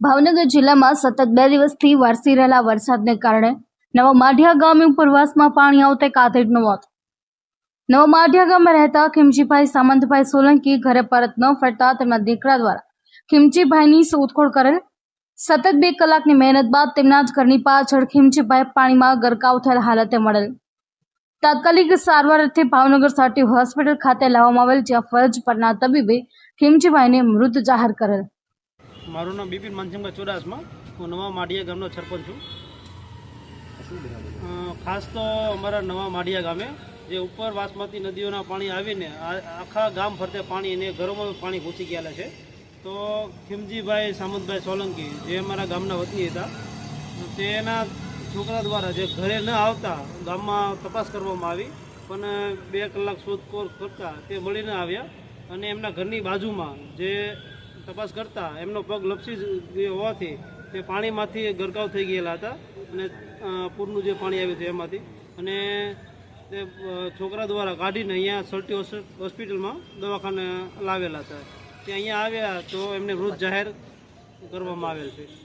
ભાવનગર જિલ્લામાં સતત બે દિવસથી વરસી રહેલા વરસાદને કારણે નવા માઢિયા ગામે ઉપરવાસમાં પાણી આવતા કાથેડનું મોત. નવા માઢિયા ગામમાં રહેતા ખીમજીભાઈ સામંતભાઈ સોલંકી ઘરે પરત ન ફરતા તેમના દીકરા દ્વારા ખીમજીભાઈની શોધખોળ કરેલ. સતત બે કલાકની મહેનત બાદ તેમના જ ઘરની પાછળ ખીમજીભાઈ પાણીમાં ગરકાવ થયેલ હાલતે મળેલ. તાત્કાલિક સારવાર અર્થે ભાવનગર સાટી હોસ્પિટલ ખાતે લાવવામાં આવેલ જ્યાં ફરજ પરના તબીબે ખીમજીભાઈને મૃત જાહેર કરેલ. મારું નામ બિપિન માનસિંહભાઈ ચુડાસમા. હું નવા માઢિયા ગામનો સરપંચ છું. ખાસ તો અમારા નવા માઢિયા ગામે જે ઉપર વાસમતી નદીઓના પાણી આવીને આખા ગામ ફરતે પાણી અને ઘરોમાં પાણી ઘૂસી ગયેલા છે. તો ખીમજીભાઈ, સામંતભાઈ સોલંકી જે અમારા ગામના વતની હતા, તેના છોકરા દ્વારા જે ઘરે ન આવતા ગામમાં તપાસ કરવામાં આવી પણ બે કલાક શોધખોળ કરતા તે મળીને આવ્યા અને એમના ઘરની બાજુમાં જે તપાસ કરતા એમનો પગ લપસી હોવાથી તે પાણીમાંથી ગરકાવ થઈ ગયેલા હતા અને પૂરનું જે પાણી આવ્યું હતું એમાંથી. અને તે છોકરા દ્વારા કાઢીને અહીંયા સર્ટી હોસ્પ- હોસ્પિટલમાં દવાખાને લાવેલા હતા. તે અહીંયા આવ્યા તો એમને વૃદ્ધ જાહેર કરવામાં આવેલ છે.